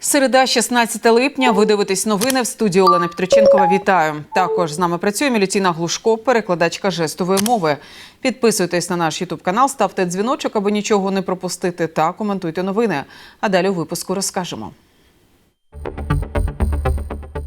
Середа, 16 липня. Ви дивитесь новини в студії Олена Петриченкова. Вітаю. Також з нами працює Мілютіна Глушко, перекладачка жестової мови. Підписуйтесь на наш Ютуб канал, ставте дзвіночок, аби нічого не пропустити, та коментуйте новини. А далі у випуску розкажемо.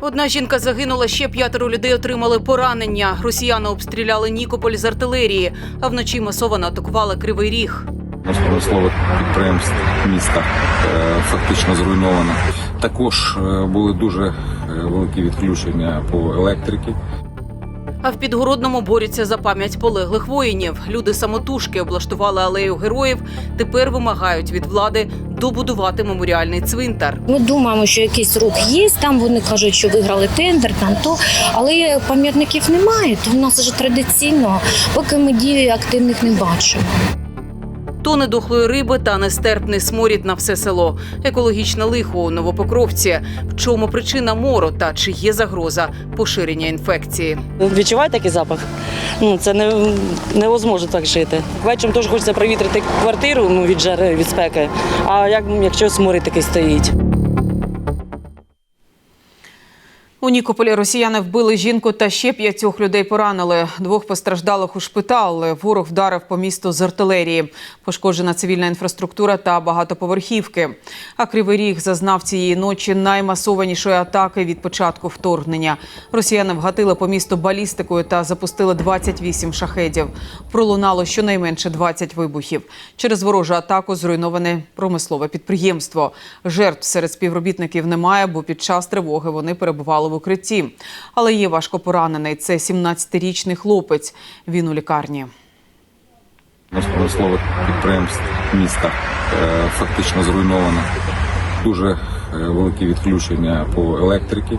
Одна жінка загинула, ще п'ятеро людей отримали поранення. Росіяни обстріляли Нікополь з артилерії, а вночі масово атакували Кривий Ріг. Промислових підприємств міста е, фактично зруйновано. Також е, були дуже е, великі відключення по електриці. А в Підгородному борються за пам'ять полеглих воїнів. Люди самотужки облаштували алею героїв. Тепер вимагають від влади добудувати меморіальний цвинтар. Ми думаємо, що якийсь рух є. Там вони кажуть, що виграли тендер, там то, але пам'ятників немає. То в нас вже традиційно, поки ми дії активних не бачимо. Тони дохлої риби та нестерпний сморід на все село. Екологічне лихо у Новопокровці. В чому причина мору та чи є загроза поширення інфекції? Відчуває такий запах? Ну, це не, невозможно так жити. Вечором теж хочеться провітрити квартиру ну, від жари, від спеки. А як, якщо сморід такий стоїть? У Нікополі росіяни вбили жінку та ще п'ятьох людей поранили. Двох постраждалих у шпитал. Ворог вдарив по місту з артилерії. Пошкоджена цивільна інфраструктура та багатоповерхівки. А Кривий Ріг зазнав цієї ночі наймасованішої атаки від початку вторгнення. Росіяни вгатили по місту балістикою та запустили 28 шахедів. Пролунало щонайменше 20 вибухів. Через ворожу атаку зруйноване промислове підприємство. Жертв серед співробітників немає, бо під час тривоги вони перебували в укритті. Але є важко поранений. Це 17-річний хлопець. Він у лікарні. З промислових підприємств міста е, фактично зруйновано. Дуже е, великі відключення по електриці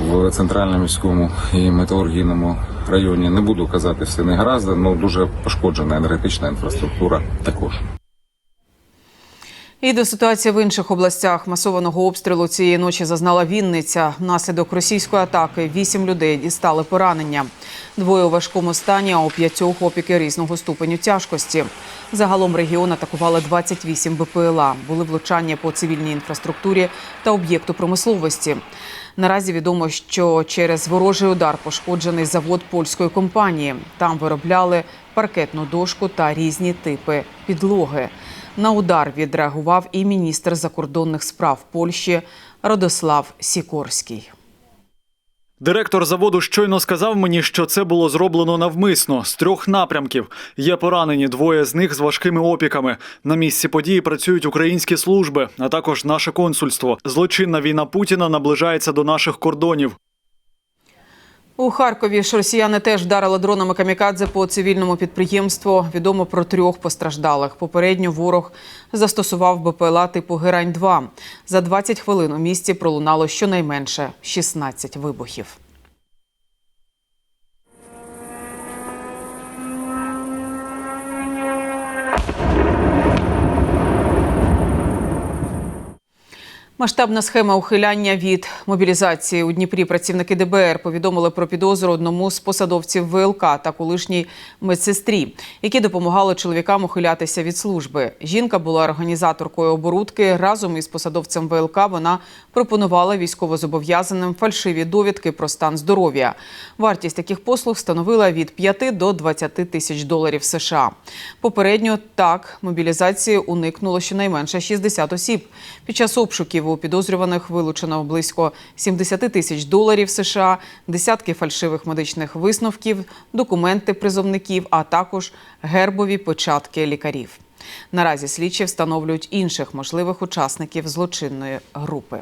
в центральному міському і металургійному районі. Не буду казати все негаразд, але дуже пошкоджена енергетична інфраструктура також. І до ситуації в інших областях масованого обстрілу цієї ночі зазнала Вінниця. Внаслідок російської атаки вісім людей дістали поранення. Двоє у важкому стані, а у п'ятьох опіки різного ступеню тяжкості. Загалом регіон атакували 28 БПЛА. Були влучання по цивільній інфраструктурі та об'єкту промисловості. Наразі відомо, що через ворожий удар пошкоджений завод польської компанії. Там виробляли паркетну дошку та різні типи підлоги. На удар відреагував і міністр закордонних справ Польщі Радослав Сікорський. Директор заводу щойно сказав мені, що це було зроблено навмисно з трьох напрямків. Є поранені двоє з них з важкими опіками. На місці події працюють українські служби, а також наше консульство. Злочинна війна Путіна наближається до наших кордонів. У Харкові ж росіяни теж вдарили дронами камікадзе по цивільному підприємству. Відомо про трьох постраждалих. Попередньо ворог застосував БПЛА типу Герань-2. За 20 хвилин у місті пролунало щонайменше 16 вибухів. Масштабна схема ухиляння від мобілізації у Дніпрі працівники ДБР повідомили про підозру одному з посадовців ВЛК та колишній медсестрі, які допомагали чоловікам ухилятися від служби. Жінка була організаторкою оборудки. Разом із посадовцем ВЛК вона пропонувала військовозобов'язаним фальшиві довідки про стан здоров'я. Вартість таких послуг становила від 5 до 20 тисяч доларів США. Попередньо так мобілізації уникнуло щонайменше 60 осіб. Під час обшуків у підозрюваних вилучено близько 70 тисяч доларів США, десятки фальшивих медичних висновків, документи призовників, а також гербові початки лікарів. Наразі слідчі встановлюють інших можливих учасників злочинної групи.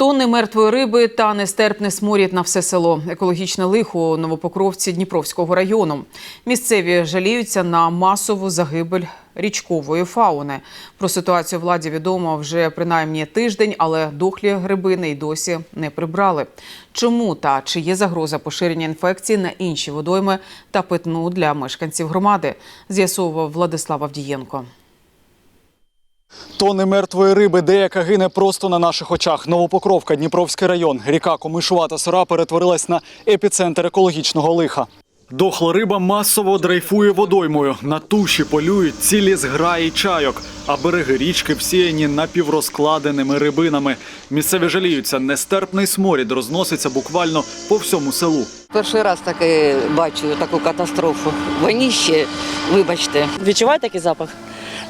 Тонни мертвої риби та нестерпний сморід на все село. Екологічне лихо у Новопокровці Дніпровського району. Місцеві жаліються на масову загибель річкової фауни. Про ситуацію владі відомо вже принаймні тиждень, але дохлі грибини й досі не прибрали. Чому та чи є загроза поширення інфекції на інші водойми та питну для мешканців громади? З'ясовував Владислав Авдієнко. Тони мертвої риби, деяка гине просто на наших очах. Новопокровка, Дніпровський район. Ріка Комишува та Сора перетворилась на епіцентр екологічного лиха. Дохла риба масово дрейфує водоймою. На туші полюють цілі зграї чайок, а береги річки всіяні напіврозкладеними рибинами. Місцеві жаліються, нестерпний сморід розноситься буквально по всьому селу. Перший раз таке бачу таку катастрофу. Воніще, вибачте. Відчуваєте такий запах?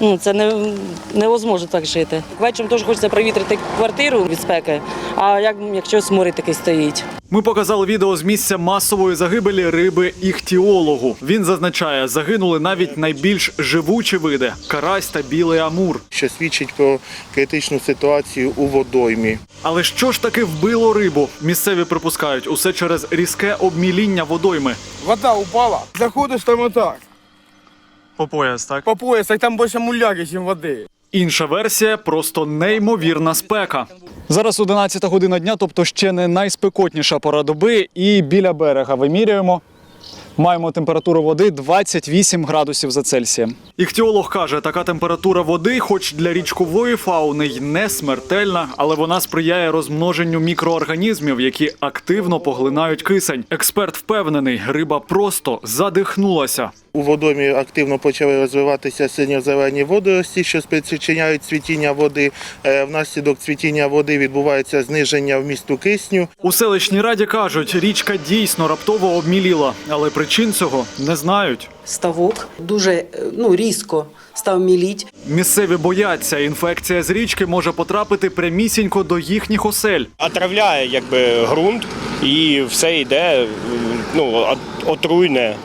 Ну, це не, невозможно так жити. Вечором теж хочеться провітрити квартиру від спеки, а як, якщо сморід такий стоїть. Ми показали відео з місця масової загибелі риби іхтіологу. Він зазначає, загинули навіть найбільш живучі види карась та білий амур. що свідчить про критичну ситуацію у водоймі. Але що ж таки вбило рибу? Місцеві припускають усе через різке обміління водойми. Вода упала, заходиш там отак, По пояс, так? по пояс, так там більше муляки, ніж води. Інша версія просто неймовірна спека. Зараз 11 година дня, тобто ще не найспекотніша пора доби, і біля берега вимірюємо. Маємо температуру води 28 градусів за Цельсієм. Іхтіолог каже, така температура води, хоч для річкової фауни й не смертельна, але вона сприяє розмноженню мікроорганізмів, які активно поглинають кисень. Експерт впевнений, риба просто задихнулася. У водоймі активно почали розвиватися синьо-зелені водорості, що спричиняють цвітіння води. Е, Внаслідок цвітіння води відбувається зниження вмісту кисню. У селищній раді кажуть, річка дійсно раптово обміліла, але причин цього не знають. ставок дуже е, ну, різко став міліть. Місцеві бояться, інфекція з річки може потрапити прямісінько до їхніх осель. отравляє якби ґрунт і все йде ну, от- отруйне.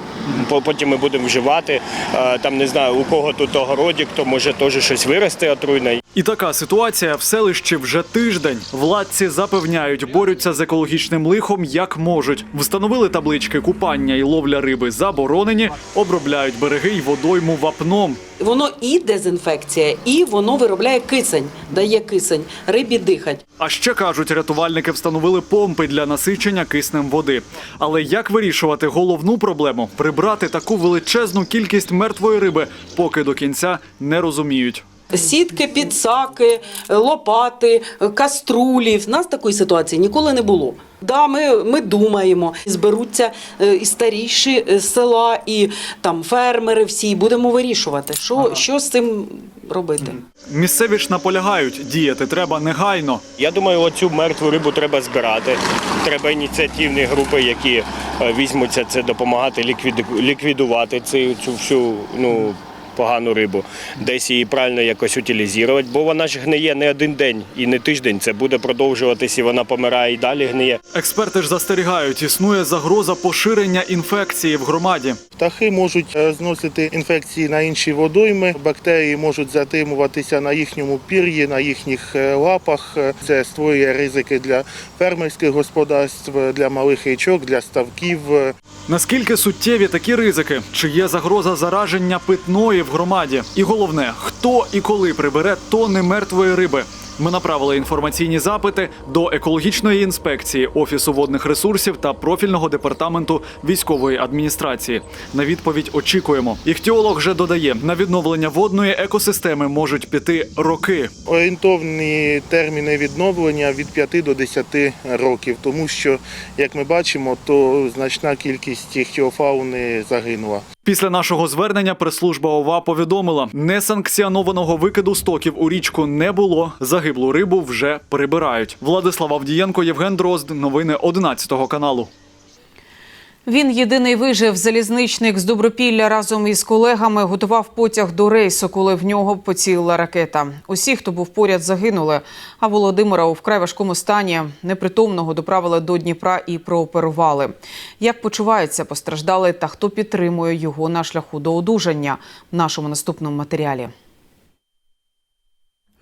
По- Потім ми будемо вживати. Е, Там не знаю, у кого тут огородик, то може теж щось вирости отруйне. І така ситуація в селищі вже тиждень. Владці запевняють, борються з екологічним лихом як можуть. Встановили таблички купання і ловля риби заборонені, обробляють береги й водойму вапном. Воно і дезінфекція, і воно виробляє кисень, дає кисень, рибі дихать. А ще кажуть, рятувальники встановили помпи для насичення киснем води. Але як вирішувати головну проблему прибрати таку величезну кількість мертвої риби, поки до кінця не розуміють. Сітки, підсаки, лопати, каструлі. В нас такої ситуації ніколи не було. Да, ми, ми думаємо, зберуться е, і старіші е, села, і там фермери всі, і будемо вирішувати, що, що з цим робити. Місцеві ж наполягають, діяти треба негайно. Я думаю, оцю мертву рибу треба збирати. Треба ініціативні групи, які е, візьмуться це допомагати ліквіду- ліквідувати цю всю ну, погану рибу, десь її правильно якось утилізувати, бо вона ж гниє не один день і не тиждень. Це буде продовжуватись, і вона помирає і далі гниє. Експерти ж застерігають, існує загроза поширення інфекції в громаді. Птахи можуть е, зносити інфекції на інші водойми. Бактерії можуть затримуватися на їхньому пір'ї, на їхніх е, лапах. Це створює ризики для фермерських господарств, для малих річок, для ставків. Наскільки суттєві такі ризики? Чи є загроза зараження питної в громаді? І головне, хто і коли прибере тони мертвої риби? Ми направили інформаційні запити до екологічної інспекції Офісу водних ресурсів та профільного департаменту військової адміністрації. На відповідь очікуємо. Іхтіолог вже додає, на відновлення водної екосистеми можуть піти роки. Орієнтовні терміни відновлення від 5 до 10 років, тому що, як ми бачимо, то значна кількість іхтіофауни загинула. Після нашого звернення прес-служба ОВА повідомила, несанкціонованого викиду стоків у річку не було. Загиблу рибу вже прибирають. Владислав Авдієнко, Євген Дрозд. Новини 11 каналу. Він єдиний вижив. Залізничник з Добропілля разом із колегами готував потяг до рейсу, коли в нього поцілила ракета. Усі, хто був поряд, загинули. А Володимира у вкрай важкому стані непритомного доправили до Дніпра і прооперували. Як почувається постраждалий та хто підтримує його на шляху до одужання в нашому наступному матеріалі.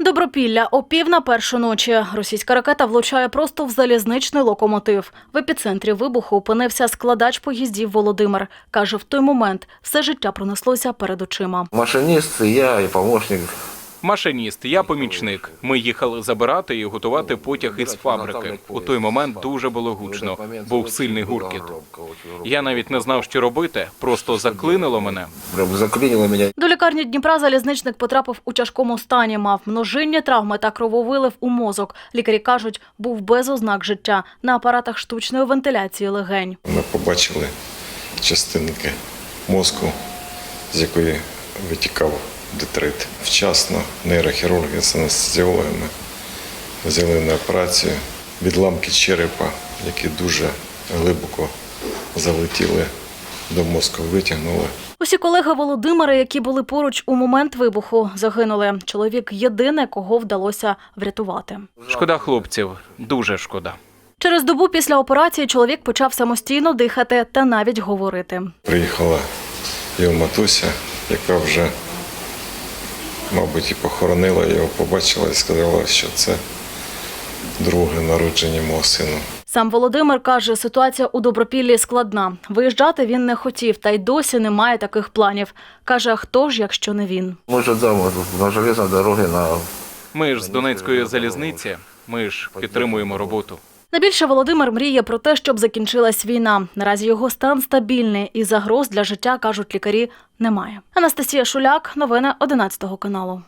Добропілля о пів на першу ночі. Російська ракета влучає просто в залізничний локомотив. В епіцентрі вибуху опинився складач поїздів Володимир. Каже, в той момент все життя пронеслося перед очима. Машиніст, я і помощник. Машиніст, я помічник. Ми їхали забирати і готувати потяг із фабрики. У той момент дуже було гучно. Був сильний гуркіт. Я навіть не знав, що робити. Просто заклинило мене. Заклинило меня. До лікарні Дніпра залізничник потрапив у тяжкому стані. Мав множинні травми та крововилив у мозок. Лікарі кажуть, був без ознак життя на апаратах штучної вентиляції легень. Ми побачили частинки мозку, з якої витікав детрит. Вчасно нейрохірурги з анестезіологами взяли на операцію відламки черепа, які дуже глибоко залетіли до мозку, витягнули. Усі колеги Володимира, які були поруч у момент вибуху, загинули. Чоловік єдине, кого вдалося врятувати. Шкода хлопців, дуже шкода. Через добу після операції чоловік почав самостійно дихати та навіть говорити. Приїхала його матуся, яка вже, мабуть, і похоронила його, побачила і сказала, що це друге народження мого сина. Сам Володимир каже, ситуація у Добропіллі складна. Виїжджати він не хотів, та й досі немає таких планів. Каже, а хто ж, якщо не він? Може, да, може, на железній дорогі, на Ми ж з Донецької залізниці, ми ж підтримуємо роботу. Найбільше Володимир мріє про те, щоб закінчилась війна. Наразі його стан стабільний і загроз для життя, кажуть лікарі, немає. Анастасія Шуляк, новини 11 каналу.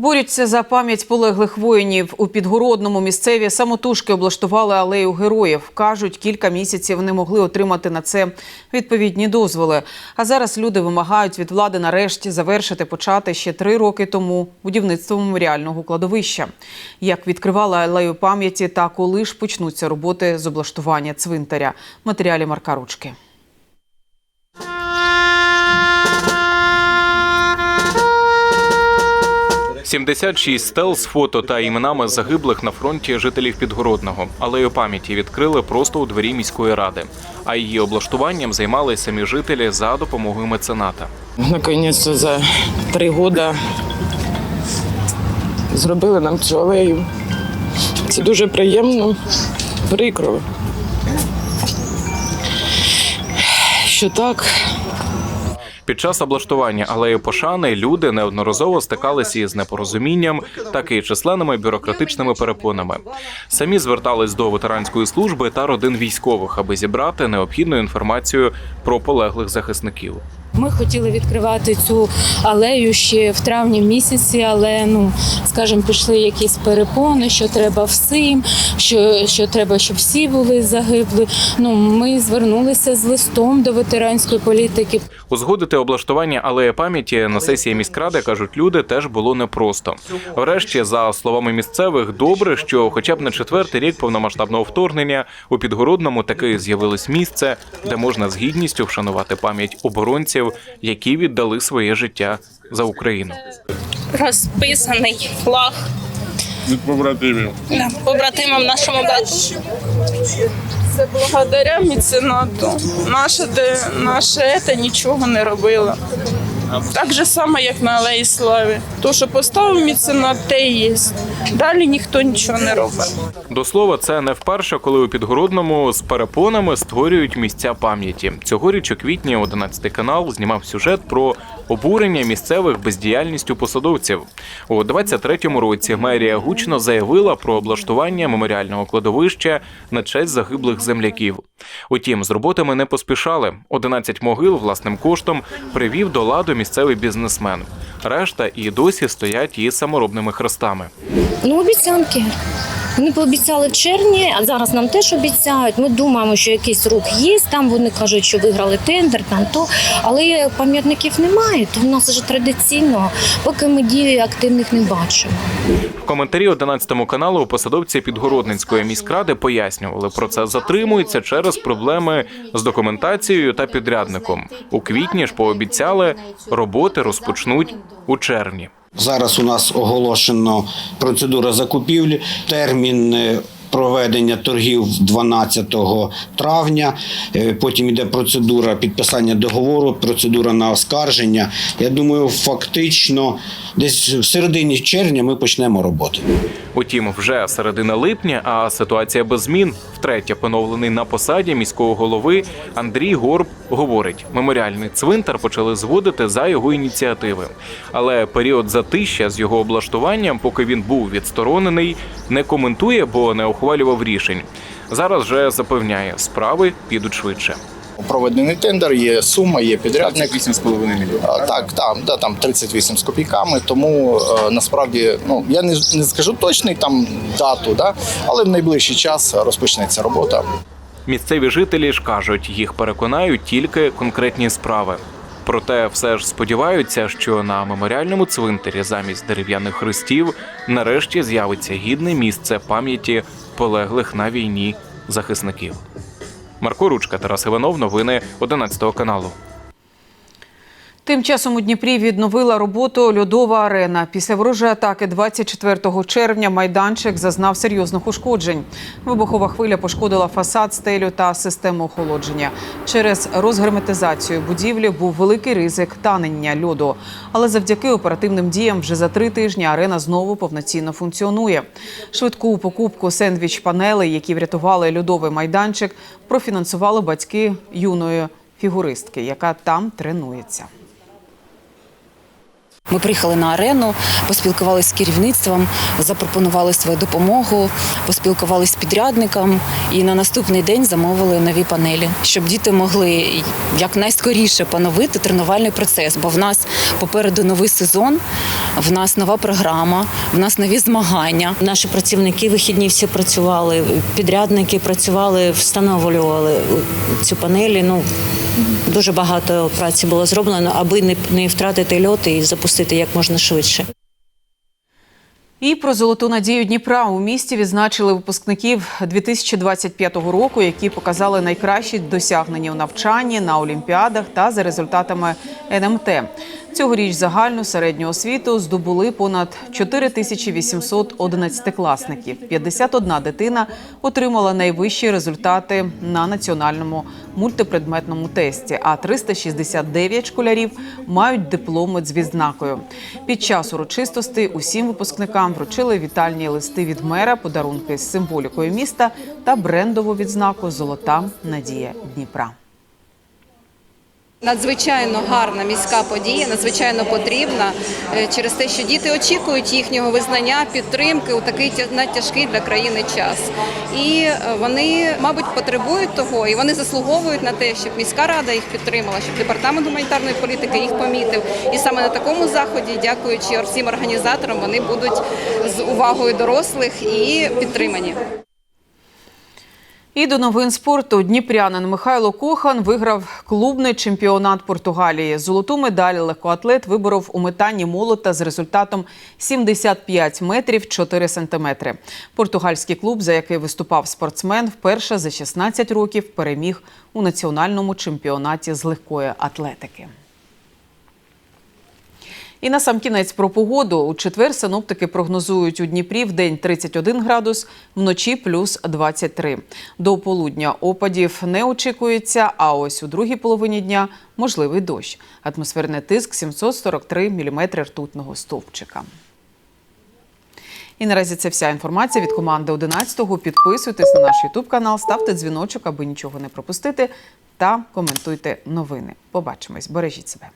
Борються за пам'ять полеглих воїнів. У Підгородному місцеві самотужки облаштували алею героїв. Кажуть, кілька місяців не могли отримати на це відповідні дозволи. А зараз люди вимагають від влади нарешті завершити почати ще три роки тому будівництво меморіального кладовища. Як відкривали алею пам'яті та коли ж почнуться роботи з облаштування цвинтаря. Матеріалі Марка Ручки. – 76 стел з фото та іменами загиблих на фронті жителів Підгородного. Алею пам'яті відкрили просто у дворі міської ради. А її облаштуванням займалися самі жителі за допомогою мецената. Наконець-то за три роки зробили нам цю алею. Це дуже приємно, прикро. Що так, Під час облаштування алеї пошани люди неодноразово стикалися із непорозумінням, так і численними бюрократичними перепонами. Самі звертались до ветеранської служби та родин військових, аби зібрати необхідну інформацію про полеглих захисників. Ми хотіли відкривати цю алею ще в травні місяці, але ну скажімо, пішли якісь перепони, що треба всім, що, що треба, щоб всі були загиблі. Ну ми звернулися з листом до ветеранської політики. Узгодити облаштування алеї пам'яті на сесії міськради кажуть люди теж було непросто. Врешті, за словами місцевих, добре, що хоча б на четвертий рік повномасштабного вторгнення у підгородному таки з'явилось місце, де можна з гідністю вшанувати пам'ять оборонців, які віддали своє життя за Україну. розписаний флаг Від побратимів. побратимам нашому батьку. це благодаря міценату. Наше, де, наше ета нічого не робило. Так же само, як на Алеї Слави. То, що поставив міцена, те є. Далі ніхто нічого не робить. До слова, це не вперше, коли у підгородному з перепонами створюють місця пам'яті. Цьогоріч у квітні 11 канал знімав сюжет про обурення місцевих бездіяльністю посадовців. У 23-му році мерія гучно заявила про облаштування меморіального кладовища на честь загиблих земляків. Утім, з роботами не поспішали. 11 могил власним коштом привів до ладу місцевий бізнесмен. Решта і досі стоять із саморобними хрестами. Ну, обіцянки. Вони пообіцяли в червні, а зараз нам теж обіцяють. Ми думаємо, що якийсь рух є. Там вони кажуть, що виграли тендер, там то. Але пам'ятників немає. То в нас вже традиційно, поки ми дії активних не бачимо. В коментарі 11 каналу посадовці Підгородницької міськради пояснювали, процес затримується через проблеми з документацією та підрядником. У квітні ж пообіцяли, роботи розпочнуть у червні. Зараз у нас оголошено процедура закупівлі. Термін е, проведення торгів 12 травня. Е, Потім йде процедура підписання договору, процедура на оскарження. Я думаю, фактично десь в середині червня ми почнемо роботу. Утім, вже середина липня, а ситуація без змін. Втретє поновлений на посаді міського голови Андрій Горб говорить: меморіальний цвинтар почали зводити за його ініціативи. Але період затища з його облаштуванням, поки він був відсторонений, не коментує, бо не ухвалював рішень. Зараз же запевняє, справи підуть швидше. Проведений тендер, є сума, є підрядник. 8,5 мільйонів. Так, там, да, там 38 з копійками. Тому е, насправді, ну я не, не скажу точний там дату, да, але в найближчий час розпочнеться робота. Місцеві жителі ж кажуть, їх переконають тільки конкретні справи. Проте все ж сподіваються, що на меморіальному цвинтарі замість дерев'яних хрестів нарешті з'явиться гідне місце пам'яті полеглих на війні захисників. Марко Ручка, Тарас Іванов, новини 11 каналу. Тим часом у Дніпрі відновила роботу льодова арена. Після ворожої атаки 24 червня майданчик зазнав серйозних ушкоджень. Вибухова хвиля пошкодила фасад, стелю та систему охолодження. Через розгерметизацію будівлі був великий ризик танення льоду. Але завдяки оперативним діям вже за три тижні арена знову повноцінно функціонує. Швидку покупку сендвіч-панелей, які врятували льодовий майданчик, профінансували батьки юної фігуристки, яка там тренується. Ми приїхали на арену, поспілкувалися з керівництвом, запропонували свою допомогу, поспілкувалися з підрядником і на наступний день замовили нові панелі, щоб діти могли якнайскоріше поновити тренувальний процес. Бо в нас попереду новий сезон, в нас нова програма, в нас нові змагання. Наші працівники вихідні всі працювали, підрядники працювали, встановлювали цю панелі. Ну дуже багато праці було зроблено, аби не, втратити льот і запустити як можна швидше. І про золоту надію Дніпра у місті відзначили випускників 2025 року, які показали найкращі досягнення у навчанні на олімпіадах та за результатами НМТ. Цьогоріч загальну середню освіту здобули понад 4800 одинадцятикласників. 51 дитина отримала найвищі результати на національному мультипредметному тесті, а 369 школярів мають дипломи з відзнакою. Під час урочистостей усім випускникам вручили вітальні листи від мера, подарунки з символікою міста та брендову відзнаку Золота надія Дніпра. Надзвичайно гарна міська подія, надзвичайно потрібна е, через те, що діти очікують їхнього визнання, підтримки у такий тя- надтяжкий для країни час. І е, вони, мабуть, потребують того, і вони заслуговують на те, щоб міська рада їх підтримала, щоб департамент гуманітарної політики їх помітив. І саме на такому заході, дякуючи всім організаторам, вони будуть з увагою дорослих і підтримані. І до новин спорту Дніпрянин Михайло Кохан виграв клубний чемпіонат Португалії. Золоту медаль легкоатлет виборов у метанні молота з результатом 75 метрів 4 сантиметри. Португальський клуб, за який виступав спортсмен, вперше за 16 років переміг у національному чемпіонаті з легкої атлетики. І на сам кінець про погоду. У четвер синоптики прогнозують у Дніпрі в день 31 градус, вночі плюс 23. До полудня опадів не очікується, а ось у другій половині дня можливий дощ. Атмосферний тиск 743 мм ртутного стовпчика. І наразі це вся інформація від команди 11-го. Підписуйтесь на наш Ютуб канал, ставте дзвіночок, аби нічого не пропустити, та коментуйте новини. Побачимось, бережіть себе.